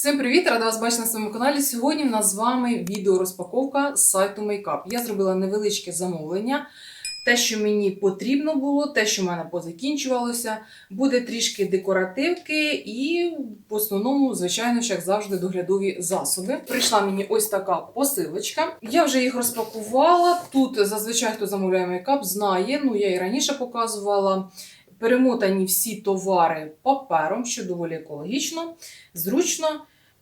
Всім привіт! Рада вас бачити на своєму каналі. Сьогодні в нас з вами відеорозпаковка з сайту Makeup. Я зробила невеличке замовлення. Те, що мені потрібно було, те, що в мене позакінчувалося, буде трішки декоративки і в основному, звичайно, як завжди, доглядові засоби. Прийшла мені ось така посилочка. Я вже їх розпакувала. Тут зазвичай, хто замовляє мейкап, знає. Ну я і раніше показувала. Перемотані всі товари папером, що доволі екологічно, зручно.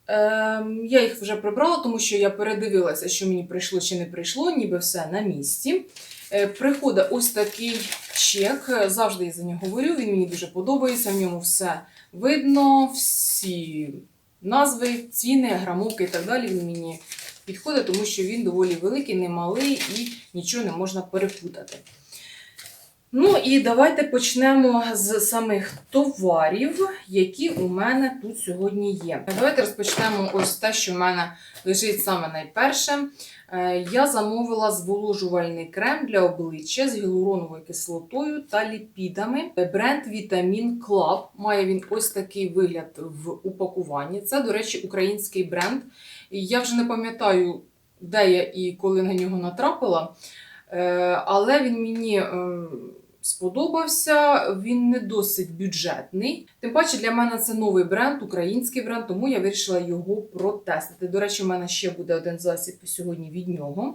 Ем, я їх вже прибрала, тому що я передивилася, що мені прийшло чи не прийшло, ніби все на місці. Е, приходить ось такий чек. Завжди я за нього говорю. Він мені дуже подобається. В ньому все видно, всі назви, ціни, грамовки і так далі. Він мені підходить, тому що він доволі великий, немалий і нічого не можна перепутати. Ну і давайте почнемо з самих товарів, які у мене тут сьогодні є. Давайте розпочнемо ось те, що в мене лежить саме найперше. Е, Я замовила зволожувальний крем для обличчя з гіалуроновою кислотою та ліпідами. Бренд Vitamin Club. Має він ось такий вигляд в упакуванні. Це, до речі, український бренд. Я вже не пам'ятаю, де я і коли на нього натрапила. Е, Але він мені е, сподобався. Він не досить бюджетний. Тим паче для мене це новий бренд, український бренд, тому я вирішила його протестити. До речі, у мене ще буде один засіб сьогодні від нього.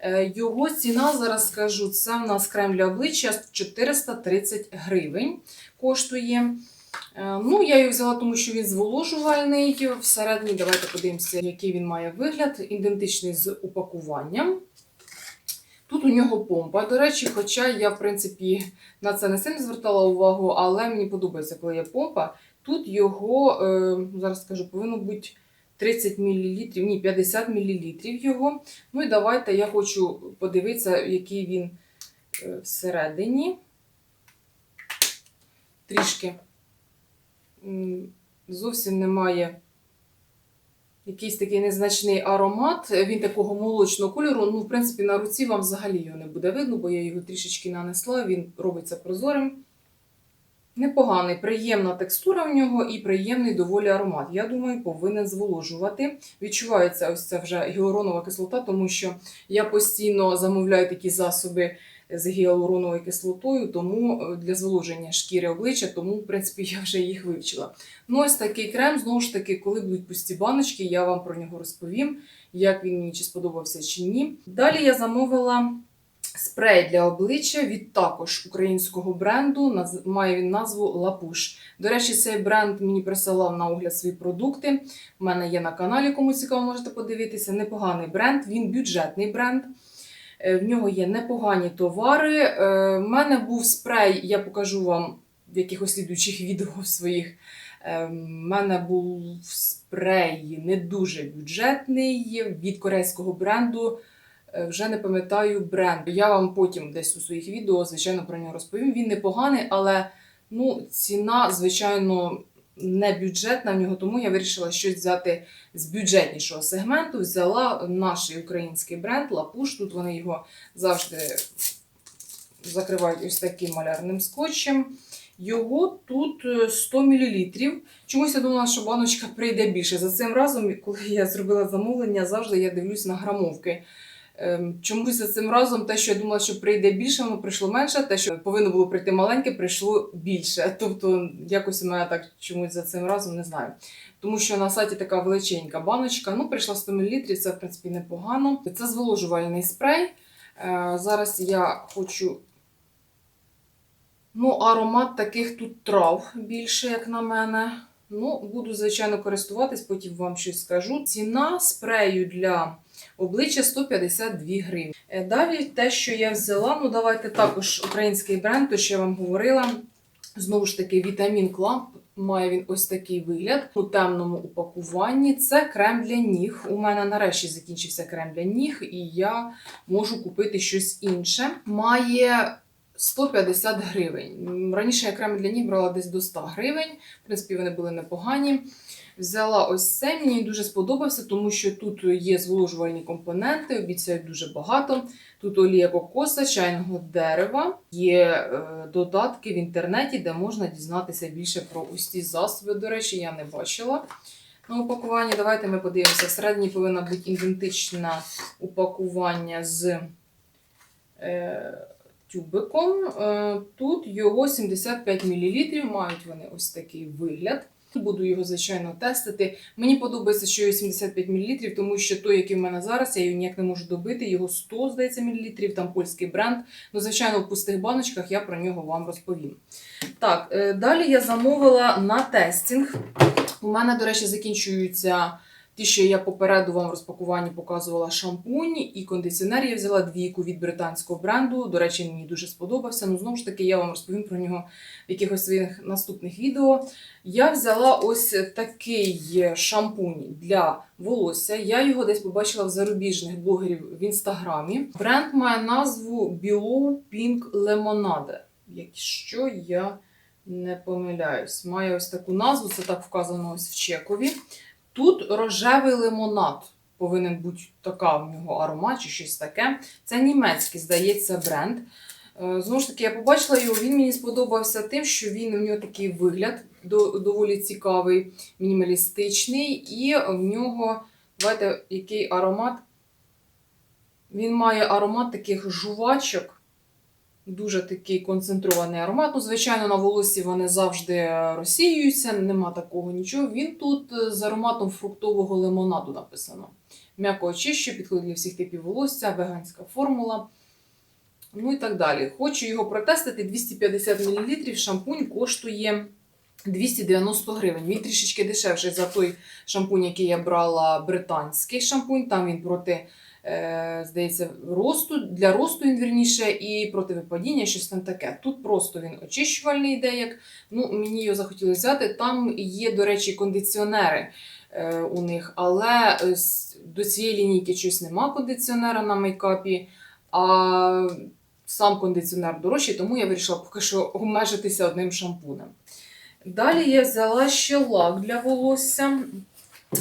Е, Його ціна, зараз скажу, це в нас крем для обличчя 430 гривень коштує. Е, Ну, я його взяла, тому що він зволожувальний. Всередині давайте подивимося, який він має вигляд, ідентичний з упакуванням. Тут у нього помпа, до речі, хоча я, в принципі, на це не сильно звертала увагу, але мені подобається, коли є помпа. Тут його, е, зараз скажу, повинно бути 30 мл, ні, 50 мл його. Ну і давайте я хочу подивитися, який він е, всередині. Трішки зовсім немає якийсь такий незначний аромат. Він такого молочного кольору. Ну, в принципі, на руці вам взагалі його не буде видно, бо я його трішечки нанесла, він робиться прозорим. Непоганий, приємна текстура в нього і приємний доволі аромат. Я думаю, повинен зволожувати. Відчувається ось ця вже гіалуронова кислота, тому що я постійно замовляю такі засоби з гіалуроновою кислотою, тому е, для зволоження шкіри обличчя, тому, в принципі, я вже їх вивчила. Ну, ось такий крем, знову ж таки, коли будуть пусті баночки, я вам про нього розповім, як він мені чи сподобався чи ні. Далі я замовила спрей для обличчя від також українського бренду. Має він назву Лапуш. До речі, цей бренд мені присилав на огляд свої продукти. У мене є на каналі, кому цікаво, можете подивитися. Непоганий бренд, він бюджетний бренд. Е, В нього є непогані товари. Е, В мене був спрей, я покажу вам в якихось слідуючих відео своїх. Е, В мене був спрей не дуже бюджетний від корейського бренду. Вже не пам'ятаю бренд. Я вам потім десь у своїх відео, звичайно, про нього розповім. Він непоганий, але ну, ціна, звичайно, не бюджетна в нього, тому я вирішила щось взяти з бюджетнішого сегменту. Взяла наш український бренд Лапуш. Тут вони його завжди закривають ось таким малярним скотчем. Його тут е, 100 мл. Чомусь я думала, що баночка прийде більше. За цим разом, коли я зробила замовлення, завжди я дивлюсь на грамовки. Ем, Чомусь за цим разом те, що я думала, що прийде більше, воно прийшло менше. Те, що повинно було прийти маленьке, прийшло більше. Тобто, якось у мене так чомусь за цим разом не знаю. Тому що на сайті така величенька баночка. Ну, прийшла 100 мл, це в принципі непогано. Це зволожувальний спрей. Е, Зараз я хочу. Ну, аромат таких тут трав більше, як на мене. Ну, буду, звичайно, користуватись, потім вам щось скажу. Ціна спрею для обличчя 152 гривні. Е, Далі те, що я взяла, ну давайте також український бренд, то що я вам говорила. Знову ж таки, Vitamin Club. Має він ось такий вигляд у темному упакуванні. Це крем для ніг. У мене нарешті закінчився крем для ніг, і я можу купити щось інше. Має 150 гривень. Раніше я крем для ніг брала десь до 100 гривень. В принципі, вони були непогані. Взяла ось це, мені дуже сподобався, тому що тут є зволожувальні компоненти, обіцяють дуже багато. Тут олія кокоса, чайного дерева. Є е, додатки в інтернеті, де можна дізнатися більше про ось ці засоби. До речі, я не бачила. На упакуванні давайте ми подивимося. Всередині повинно бути ідентичне упакування з е, тюбиком. Е, тут його 75 мл, мають вони ось такий вигляд. Буду його, звичайно, тестити. Мені подобається, що його 75 мл, тому що той, який в мене зараз, я його ніяк не можу добити. Його 100, здається, мл, там польський бренд. Ну, звичайно, в пустих баночках я про нього вам розповім. Так, е, далі я замовила на тестінг. У мене, до речі, закінчуються ті, що я попереду вам в розпакуванні показувала шампунь і кондиціонер. Я взяла двійку від британського бренду. До речі, мені дуже сподобався. Ну, знову ж таки, я вам розповім про нього в якихось своїх наступних відео. Я взяла ось такий шампунь для волосся. Я його десь побачила в зарубіжних блогерів в інстаграмі. Бренд має назву Below Pink Lemonade. Якщо я не помиляюсь, має ось таку назву, це так вказано ось в чекові. Тут рожевий лимонад. Повинен бути така в нього аромат чи щось таке. Це німецький, здається, бренд. Е, Знову ж таки, я побачила його, він мені сподобався тим, що він у нього такий вигляд доволі цікавий, мінімалістичний, і в нього, давайте, який аромат. Він має аромат таких жувачок. Дуже такий концентрований аромат. Ну, звичайно, на волосі вони завжди розсіюються, нема такого нічого. Він тут е, з ароматом фруктового лимонаду написано. М'яко очищує, підходить для всіх типів волосся, веганська формула. Ну і так далі. Хочу його протестити. 250 мл шампунь коштує 290 гривень. Він трішечки дешевший за той шампунь, який я брала британський шампунь. Там він проти, е, здається, росту, для росту він вірніше, і проти випадіння, щось там таке. Тут просто він очищувальний йде, як ну, мені його захотіли взяти. Там є, до речі, кондиціонери е, у них, але е, до цієї лінійки щось нема кондиціонера на мейкапі. А сам кондиціонер дорожчий, тому я вирішила поки що обмежитися одним шампунем. Далі я взяла ще лак для волосся.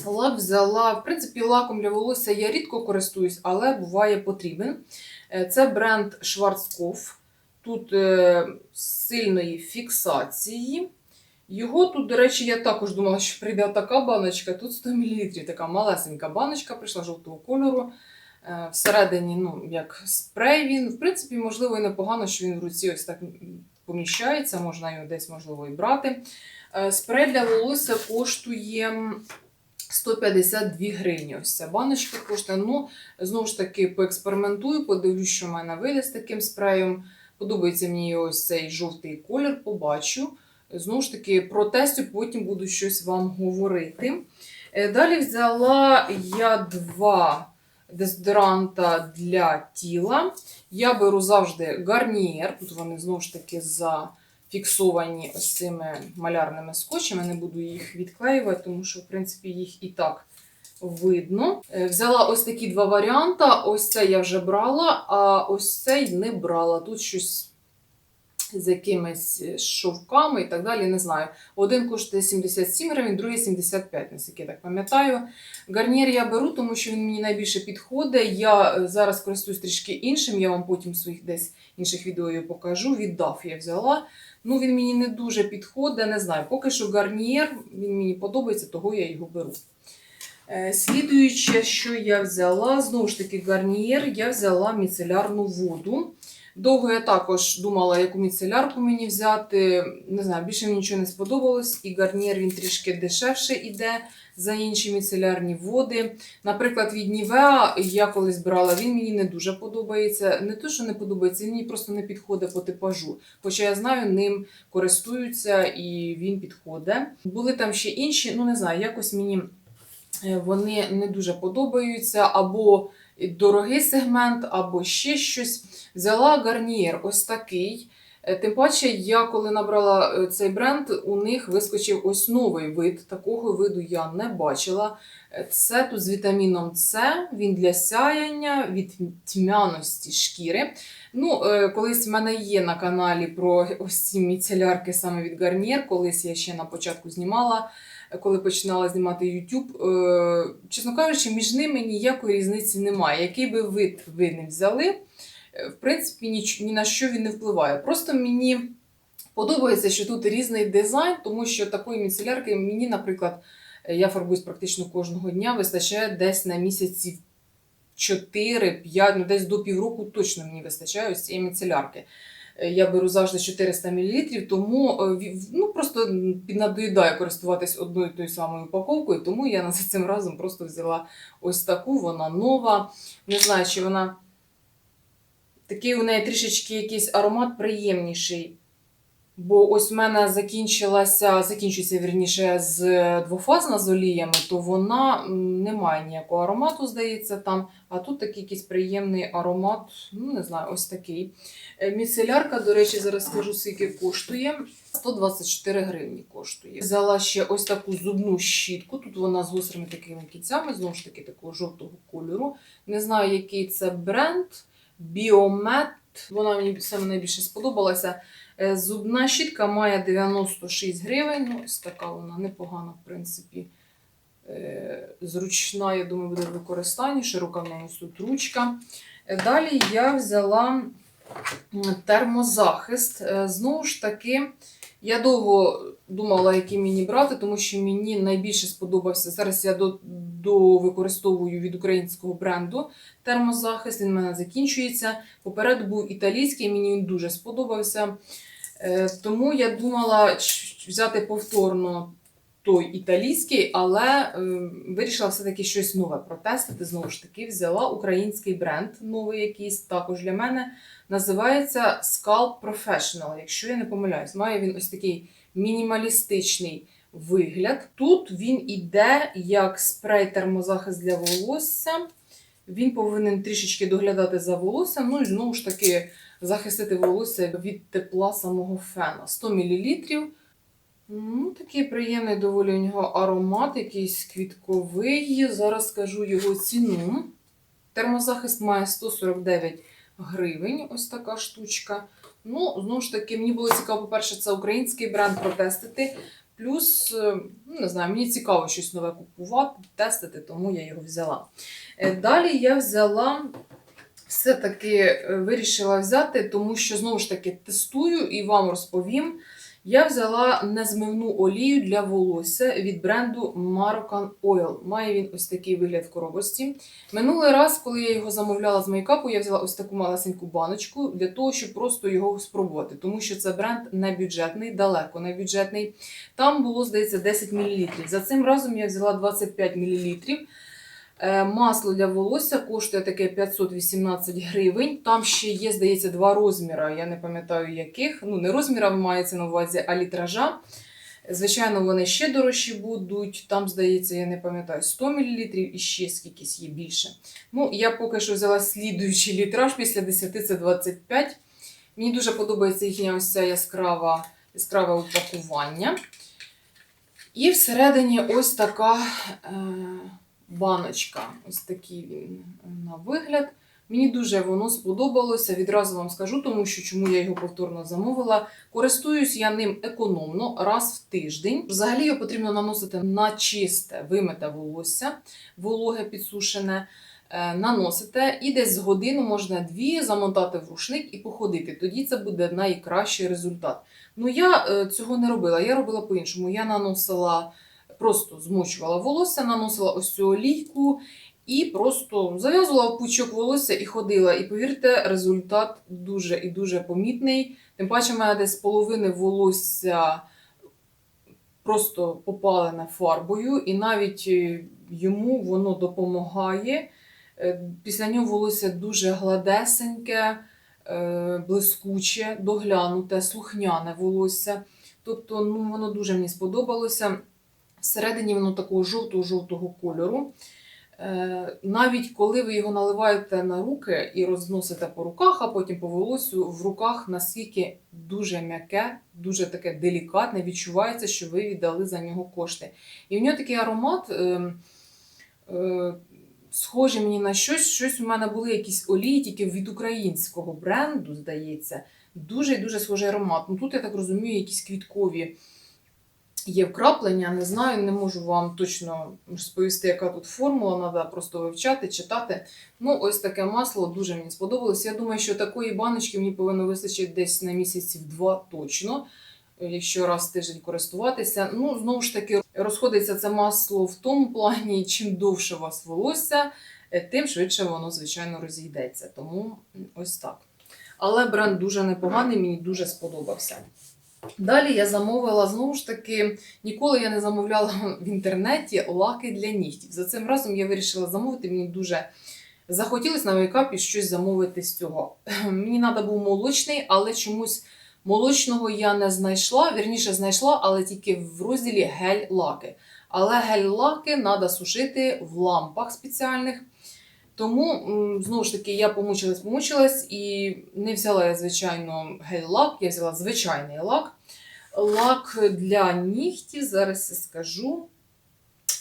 Лак взяла, в принципі, лаком для волосся я рідко користуюсь, але буває потрібен. Е, Це бренд Schwarzkopf. Тут е, сильної фіксації. Його тут, до речі, я також думала, що прийде така баночка. Тут 100 мл, така малесенька баночка, прийшла жовтого кольору. Е, Всередині, ну, як спрей він. В принципі, можливо, і непогано, що він в руці ось так поміщається, можна його десь, можливо, і брати. Е, Спрей для волосся коштує 152 гривні. Ось ця баночка коштує. Ну, знову ж таки, поекспериментую, подивлюсь, що в мене вийде з таким спреєм. Подобається мені ось цей жовтий колір, побачу. Знову ж таки, протестю, потім буду щось вам говорити. Е, Далі взяла я два дезодоранта для тіла. Я беру завжди гарнієр. Тут вони знову ж таки зафіксовані ось цими малярними скотчами. Не буду їх відклеювати, тому що, в принципі, їх і так видно. Е, Взяла ось такі два варіанти. Ось цей я вже брала, а ось цей не брала. Тут щось. З якимись шовками і так далі, не знаю. Один коштує 77 гривень, другий 75, наскільки я так пам'ятаю. Гарнір я беру, тому що він мені найбільше підходить. Я е, зараз користуюсь трішки іншим, я вам потім своїх десь інших відео покажу. Від DAF я взяла. Ну, він мені не дуже підходить, не знаю. Поки що гарнір, він мені подобається, того я його беру. Е, Слідуюче, що я взяла, знову ж таки, гарнієр, я взяла міцелярну воду. Довго я також думала, яку міцелярку мені взяти. Не знаю, більше мені нічого не сподобалось. І гарнір він трішки дешевше іде за інші міцелярні води. Наприклад, від Нівеа я колись брала, він мені не дуже подобається. Не то, що не подобається, він мені просто не підходить по типажу. Хоча я знаю, ним користуються і він підходить. Були там ще інші, ну не знаю, якось мені е, вони не дуже подобаються. Або дорогий сегмент, або ще щось. Взяла гарнієр ось такий. Е, Тим паче, я коли набрала е, цей бренд, у них вискочив ось новий вид. Такого виду я не бачила. Е, Це тут з вітаміном С, він для сяяння, від тьмяності шкіри. Ну, колись в мене є на каналі про ось ці міцелярки саме від Garnier. Колись я ще на початку знімала, коли починала знімати YouTube. Е, Чесно кажучи, між ними ніякої різниці немає. Який би вид ви не взяли, е, в принципі, ніч, ні на що він не впливає. Просто мені подобається, що тут різний дизайн, тому що такої міцелярки мені, наприклад, Е, Я фарбуюсь практично кожного дня, вистачає десь на місяці 4-5, ну десь до півроку точно мені вистачає ось цієї міцелярки. Е, Я беру завжди 400 мл, тому е, ну, просто піднадоїдає користуватись одною тою самою упаковкою, тому я на цим разом просто взяла ось таку, вона нова. Не знаю, чи вона такий у неї трішечки якийсь аромат приємніший. Бо ось в мене закінчилася, закінчується вірніше з двофазна з оліями, то вона не має ніякого аромату, здається, там. А тут такий якийсь приємний аромат, ну не знаю, ось такий. Е, Міцелярка, до речі, зараз скажу, скільки коштує. 124 гривні коштує. Взяла ще ось таку зубну щітку. Тут вона з гострими такими кінцями, знову ж таки, такого жовтого кольору. Не знаю, який це бренд. Biomet. Вона мені саме найбільше сподобалася. Е, Зубна щітка має 96 гривень. Ну, ось така вона непогана, в принципі. Е, Зручна, я думаю, буде в використанні. Широка в неї тут ручка. Е, Далі я взяла термозахист. Е, Знову ж таки, я довго думала, який мені брати, тому що мені найбільше сподобався. Зараз я до, до використовую від українського бренду термозахист. Він в мене закінчується. Попереду був італійський, мені він дуже сподобався. Тому я думала взяти повторно той італійський, але е, вирішила все-таки щось нове протестити. Знову ж таки, взяла український бренд, новий якийсь, також для мене. Називається Scalp Professional, якщо я не помиляюсь. Має він ось такий мінімалістичний вигляд. Тут він іде як спрей термозахист для волосся. Він повинен трішечки доглядати за волоссям, ну і знову ж таки захистити волосся від тепла самого фена. 100 мл. Ну, такий приємний доволі у нього аромат, якийсь квітковий. Зараз скажу його ціну. Термозахист має 149 гривень, ось така штучка. Ну, знову ж таки, мені було цікаво, по-перше, це український бренд протестити. Плюс, е, ну, не знаю, мені цікаво щось нове купувати, тестити, тому я його взяла. Е, Далі я взяла, все-таки е, вирішила взяти, тому що знову ж таки тестую і вам розповім. Я взяла незмивну олію для волосся від бренду Moroccan Oil. Має він ось такий вигляд в коробочці. Минулий раз, коли я його замовляла з мейкапу, я взяла ось таку малесеньку баночку для того, щоб просто його спробувати, тому що це бренд не бюджетний, далеко не бюджетний. Там було, здається, 10 мл. За цим разом я взяла 25 мл. Е, Масло для волосся коштує таке 518 гривень. Там ще є, здається, два розміри. Я не пам'ятаю яких. Ну, не розміра мається на увазі, а літража. Звичайно, вони ще дорожчі будуть. Там, здається, я не пам'ятаю 100 мл і ще скількись є більше. Ну, я поки що взяла слідуючий літраж після 10 це 25. Мені дуже подобається їхня ось ця яскрава, яскраве упакування. І всередині ось така. Е- баночка. Ось такий він на вигляд. Мені дуже воно сподобалося. Відразу вам скажу, тому що чому я його повторно замовила. Користуюсь я ним економно раз в тиждень. Взагалі його потрібно наносити на чисте вимите волосся, вологе підсушене. Е, Наносите і десь з годину можна дві замотати в рушник і походити. Тоді це буде найкращий результат. Ну я е, цього не робила. Я робила по-іншому. Я наносила просто змочувала волосся, наносила ось цю олійку і просто зав'язувала в пучок волосся і ходила. І повірте, результат дуже і дуже помітний. Тим паче, в мене десь половини волосся просто попалене фарбою, і навіть е, йому воно допомагає. Е, Після нього волосся дуже гладесеньке, е, блискуче, доглянуте, слухняне волосся. Тобто, ну, воно дуже мені сподобалося. Всередині воно такого жовтого-жовтого кольору. Е, Навіть коли ви його наливаєте на руки і розносите по руках, а потім по волосю, в руках наскільки дуже м'яке, дуже таке делікатне, відчувається, що ви віддали за нього кошти. І в нього такий аромат. Е, е, Схоже мені на щось, щось у мене були якісь олії, тільки від українського бренду, здається, дуже дуже схожий аромат. Ну тут, я так розумію, якісь квіткові є вкраплення, не знаю, не можу вам точно розповісти, яка тут формула, треба просто вивчати, читати. Ну, ось таке масло дуже мені сподобалось. Я думаю, що такої баночки мені повинно вистачити десь на місяців два точно. якщо раз в тиждень користуватися. Ну, знову ж таки, розходиться це масло в тому плані, чим довше у вас волосся, е, тим швидше воно, звичайно, розійдеться. Тому ось так. Але бренд дуже непоганий, мені дуже сподобався. Далі я замовила знову ж таки, ніколи я не замовляла в інтернеті лаки для нігтів. За цим разом я вирішила замовити. Мені дуже захотілося на мейкапі щось замовити з цього. Мені треба був молочний, але чомусь молочного я не знайшла. Вірніше знайшла, але тільки в розділі гель-лаки. Але гель-лаки треба сушити в лампах спеціальних. Тому, знову ж таки, я помучилась, помучилась і не взяла я, звичайно, гель-лак, я взяла звичайний лак. Лак для нігтів, зараз я скажу.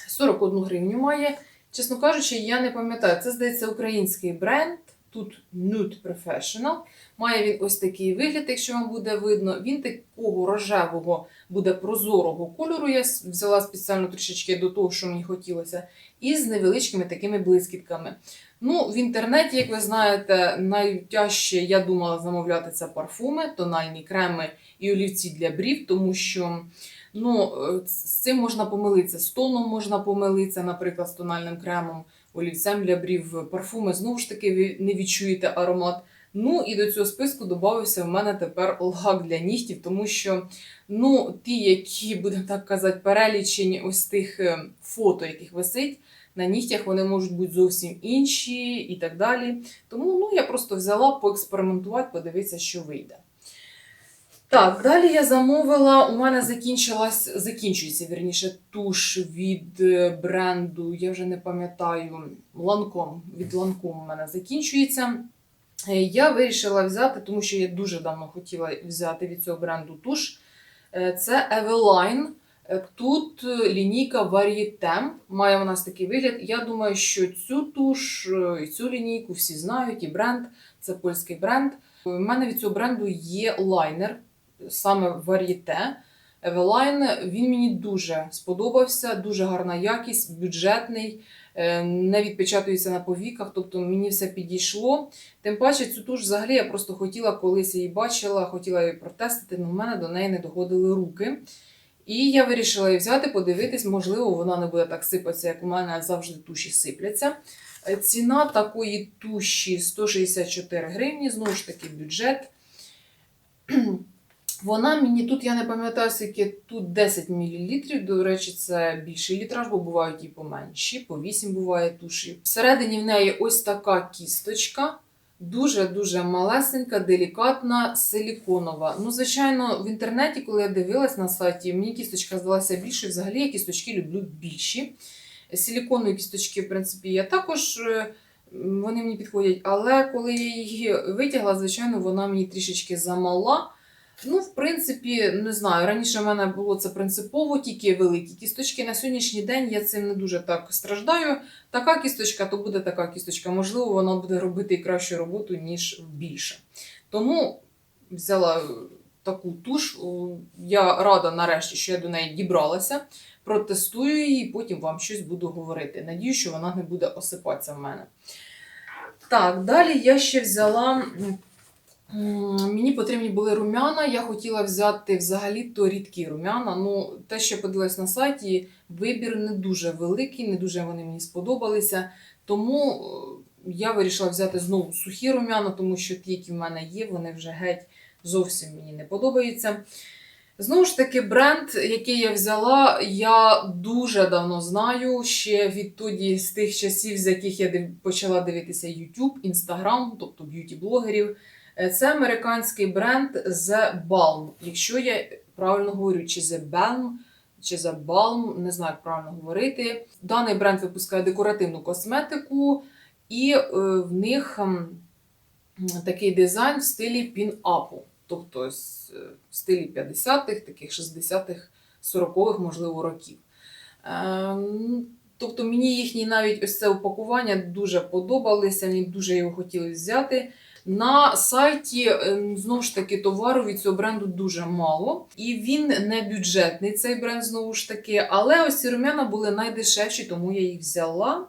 41 гривню має. Чесно кажучи, я не пам'ятаю. Це, здається, український бренд. Тут Nude Professional. Має він ось такий вигляд, якщо вам буде видно. Він такого рожевого буде прозорого кольору. Я взяла спеціально трішечки до того, що мені хотілося, і з невеличкими такими блискітками. Ну, в інтернеті, як ви знаєте, найтяжче я думала замовляти це парфуми, тональні креми і олівці для брів, тому що ну, е, з цим можна помилитися. З тоном можна помилитися, наприклад, з тональним кремом, олівцем для брів, парфуми знову ж таки не відчуєте аромат. Ну і до цього списку додався в мене тепер лак для нігтів, тому що ну, ті, які, будемо так казати, перелічені ось тих е, фото, яких висить, на нігтях вони можуть бути зовсім інші і так далі. Тому ну, я просто взяла поекспериментувати, подивитися, що вийде. Так, далі я замовила. У мене закінчилась, закінчується вірніше туш від е, бренду, я вже не пам'ятаю, Ланком. Від Ланком у мене закінчується. Е, Я вирішила взяти, тому що я дуже давно хотіла взяти від цього бренду туш. Е, Це Eveline. Е, Тут е, лінійка Varietem. Має у нас такий вигляд. Я думаю, що цю туш е, і цю лінійку всі знають, і бренд це польський бренд. У мене від цього бренду є лайнер, саме Varieté. Eveline. Він мені дуже сподобався, дуже гарна якість, бюджетний, не відпечатується на повіках, тобто мені все підійшло. Тим паче, цю туш взагалі я просто хотіла колись її бачила, хотіла її протестити, але в мене до неї не доходили руки. І я вирішила її взяти, подивитись, можливо, вона не буде так сипатися, як у мене завжди туші сипляться. Е, Ціна такої туші 164 гривні, знову ж таки, бюджет. Вона мені тут, я не пам'ятаю, скільки тут 10 мл. До речі, це більший літраж, бо бувають і поменші, по 8 буває туші. Всередині в неї ось така кісточка. Дуже-дуже малесенька, делікатна, силіконова. Ну, звичайно, в інтернеті, коли я дивилась на сайті, мені кісточка здалася більше. Взагалі я кісточки люблю більші. Силіконові кісточки, в принципі, я також е, вони мені підходять. Але коли я її витягла, звичайно, вона мені трішечки замала. Ну, в принципі, не знаю. Раніше в мене було це принципово, тільки великі кісточки. На сьогоднішній день я цим не дуже так страждаю. Така кісточка, то буде така кісточка. Можливо, вона буде робити і кращу роботу, ніж більше. Тому взяла таку туш. Я рада нарешті, що я до неї дібралася. Протестую її, потім вам щось буду говорити. Надію, що вона не буде осипатися в мене. Так, далі я ще взяла. Мені потрібні були рум'яна. Я хотіла взяти взагалі-то рідкі рум'яна. Ну, те, що подивилась на сайті, вибір не дуже великий, не дуже вони мені сподобалися. Тому е, я вирішила взяти знову сухі рум'яна, тому що ті, які в мене є, вони вже геть зовсім мені не подобаються. Знову ж таки, бренд, який я взяла, я дуже давно знаю, ще відтоді з тих часів, з яких я почала дивитися YouTube, Instagram, тобто б'юті-блогерів. Е, Це американський бренд The Balm. Якщо я правильно говорю, чи The Balm, чи The Balm, не знаю, як правильно говорити. Даний бренд випускає декоративну косметику, і е, в них м, такий дизайн в стилі пін-апу. Тобто е, в стилі 50-х, таких 60-х, 40-х, можливо, років. Ем, Тобто мені їхні навіть ось це упакування дуже подобалися, мені дуже його хотіли взяти. На сайті ем, знову ж таки товару від цього бренду дуже мало, і він не бюджетний цей бренд знову ж таки. Але ось ці рум'яна були найдешевші, тому я їх взяла.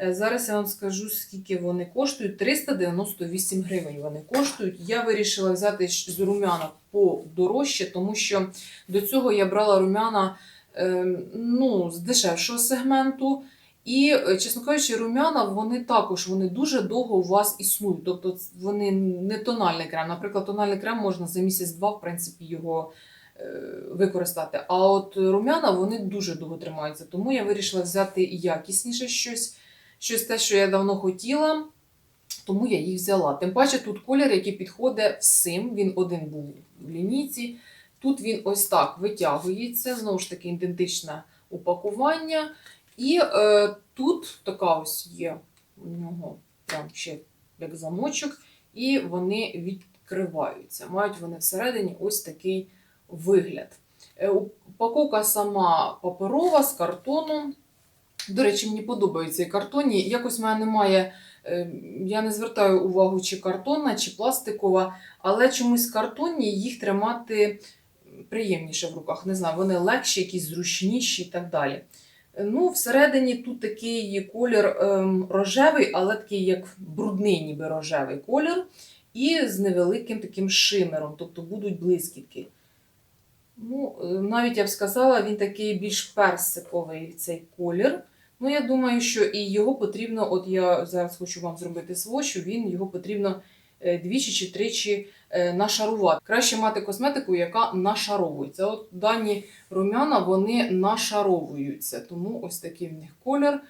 Е, Зараз я вам скажу, скільки вони коштують. 398 гривень вони коштують. Я вирішила взяти з румяна подорожче, тому що до цього я брала румяна е, ну, з дешевшого сегменту. І, е, чесно кажучи, румяна вони також вони дуже довго у вас існують. Тобто вони не тональний крем. Наприклад, тональний крем можна за місяць-два, в принципі, його е, використати. А от румяна вони дуже довго тримаються. Тому я вирішила взяти якісніше щось, щось те, що я давно хотіла. Тому я їх взяла. Тим паче тут колір, який підходить всім. Він один був в лінійці. Тут він ось так витягується, знову ж таки, ідентичне упакування. І е, тут така ось є у нього прям ще як замочок, і вони відкриваються. Мають вони всередині ось такий вигляд. Е, Упаковка сама паперова з картону. До речі, мені подобаються і картонні. Якось в мене немає. е, Я не звертаю увагу, чи картонна, чи пластикова, але чомусь картонні їх тримати приємніше в руках. Не знаю, вони легші, якісь зручніші і так далі. Ну, всередині тут такий колір ем, рожевий, але такий як брудний, ніби рожевий колір, і з невеликим таким шимером, тобто будуть блискітки. Ну, е, навіть я б сказала, він такий більш персиковий цей колір. Ну, я думаю, що і його потрібно, от я зараз хочу вам зробити свочу, він його потрібно двічі чи тричі е, нашарувати. Краще мати косметику, яка нашаровується. От дані румяна вони нашаровуються, тому ось такий в них колір.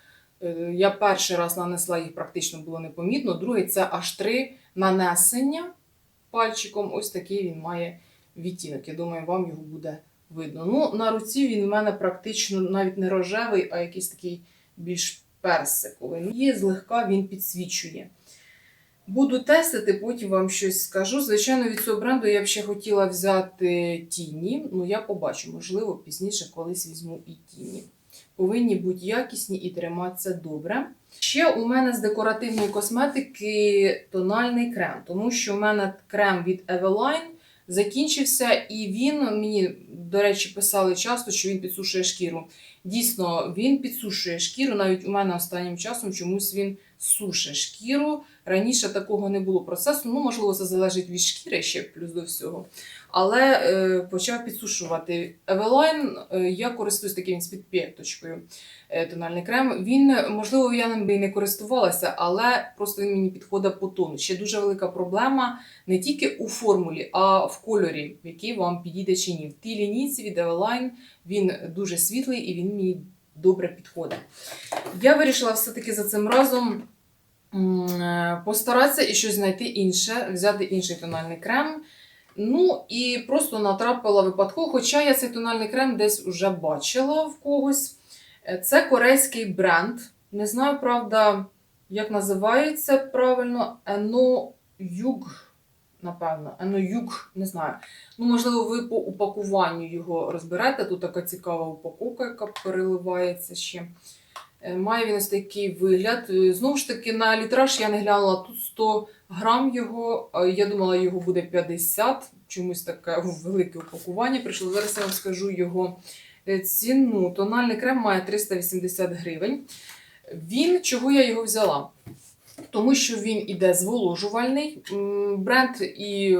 Е, Я перший раз нанесла їх практично було непомітно. Другий це аж три нанесення пальчиком. Ось такий він має відтінок. Я думаю, вам його буде видно. Ну, на руці він в мене практично навіть не рожевий, а якийсь такий більш персиковий. Ну, І злегка він підсвічує. Буду тестити, потім вам щось скажу. Звичайно, від цього бренду я б ще хотіла взяти тіні. Ну, я побачу, можливо, пізніше колись візьму і тіні. Повинні бути якісні і триматися добре. Ще у мене з декоративної косметики тональний крем, тому що у мене крем від Eveline закінчився, і він мені, до речі, писали часто, що він підсушує шкіру. Дійсно, він підсушує шкіру. Навіть у мене останнім часом чомусь він сушить шкіру. Раніше такого не було процесу. Ну, можливо, це залежить від шкіри ще плюс до всього. Але е, почав підсушувати. Eveline, е, я користуюсь таким з підпєкточкою е, тональний крем. Він, можливо, я ним би і не користувалася, але просто він мені підходить по тону. Ще дуже велика проблема не тільки у формулі, а в кольорі, який вам підійде чи ні. В тій лінійці від Eveline він дуже світлий і він мені добре підходить. Я вирішила все-таки за цим разом постаратися і щось знайти інше, взяти інший тональний крем. Ну і просто натрапила випадково, хоча я цей тональний крем десь вже бачила в когось. Е, Це корейський бренд. Не знаю, правда, як називається правильно. Ено Юг, напевно, Ено Юг, не знаю. Ну, можливо, ви по упакуванню його розберете. Тут така цікава упаковка, яка переливається ще. Е, Має він ось такий вигляд. Е, Знову ж таки, на літраж я не глянула тут 100 грам його. Я думала, його буде 50. Чомусь таке велике упакування. Прийшло. Зараз я вам скажу його е, ціну. Тональний крем має 380 гривень. Він, чого я його взяла? Тому що він іде зволожувальний. Бренд і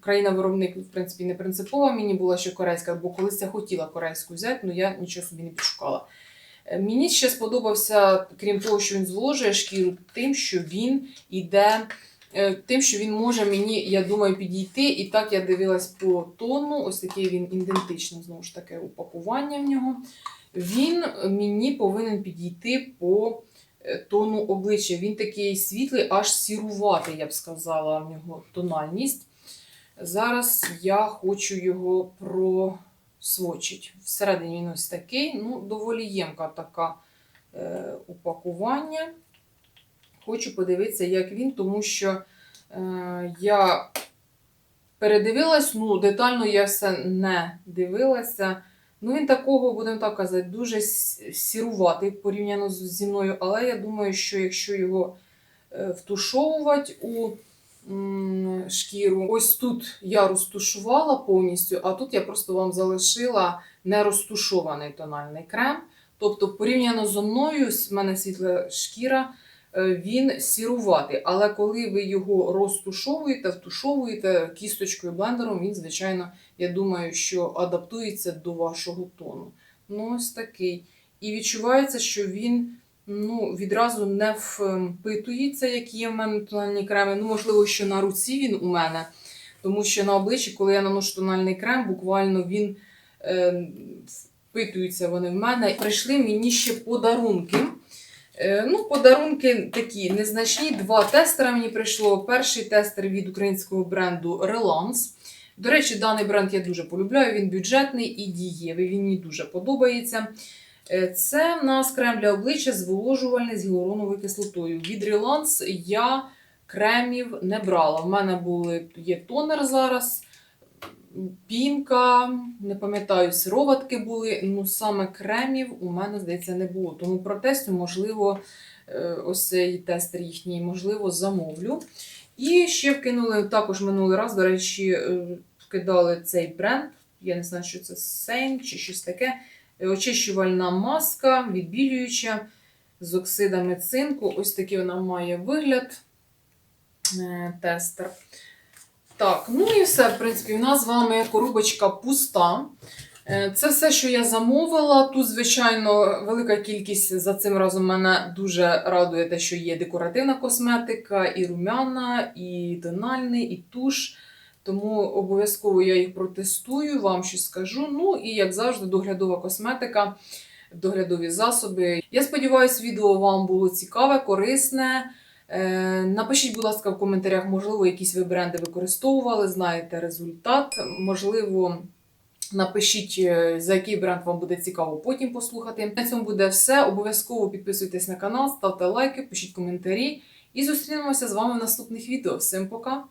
країна-виробник, в принципі, не принципова. Мені була ще корейська, бо колись я хотіла корейську взяти, але я нічого собі не підшукала. Е, Мені ще сподобався, крім того, що він зволожує шкіру, тим, що він іде, е, тим, що він може мені, я думаю, підійти. І так я дивилась по тону. Ось такий він ідентичний, знову ж таки, упакування в нього. Він мені повинен підійти по е, тону обличчя. Він такий світлий, аж сіруватий, я б сказала, в нього тональність. Зараз я хочу його просвочити. Всередині він ось такий, ну, доволі ємка така е, упакування. Хочу подивитися, як він, тому що е, я передивилась, ну, детально я все не дивилася. Ну, він такого, будемо так казати, дуже сіруватий порівняно зі мною, але я думаю, що якщо його е, втушовувати у шкіру, ось тут я розтушувала повністю, а тут я просто вам залишила не розтушований тональний крем. Тобто, порівняно зо мною, з мене світла шкіра, е, він сіруватий. Але коли ви його розтушовуєте, втушовуєте кісточкою блендером, він, звичайно, я думаю, що адаптується до вашого тону. Ну, ось такий. І відчувається, що він ну, відразу не впитується, які є в мене тональні креми. Ну, можливо, що на руці він у мене. Тому що на обличчі, коли я наношу тональний крем, буквально він е, впитуються вони в мене. Прийшли мені ще подарунки. Е, ну, подарунки такі незначні. Два тестера мені прийшло. Перший тестер від українського бренду Relance. До речі, даний бренд я дуже полюбляю. Він бюджетний і дієвий. Він мені дуже подобається. Е, Це в нас крем для обличчя зволожувальний з гіалуроновою кислотою. Від Relance я кремів не брала. В мене були є тонер зараз, пінка, не пам'ятаю, сироватки були. Ну саме кремів у мене, здається, не було. Тому протестю, можливо, е, ось цей тестер їхній, можливо, замовлю. І ще вкинули також минулий раз, до речі, е, вкидали цей бренд. Я не знаю, що це Сейн чи щось таке. Е, Очищувальна маска, відбілююча з оксидами цинку. Ось такий вона має вигляд. Е, Тестер. Так, ну і все, в принципі, в нас з вами коробочка пуста. Е, Це все, що я замовила. Тут, звичайно, велика кількість за цим разом мене дуже радує те, що є декоративна косметика, і румяна, і тональний, і туш. Тому обов'язково я їх протестую, вам щось скажу. Ну і як завжди, доглядова косметика, доглядові засоби. Я сподіваюся, відео вам було цікаве, корисне. Е, Напишіть, будь ласка, в коментарях, можливо, якісь ви бренди використовували, знаєте результат. Можливо, напишіть, е, за який бренд вам буде цікаво потім послухати. На цьому буде все. Обов'язково підписуйтесь на канал, ставте лайки, пишіть коментарі. І зустрінемося з вами в наступних відео. Всім пока!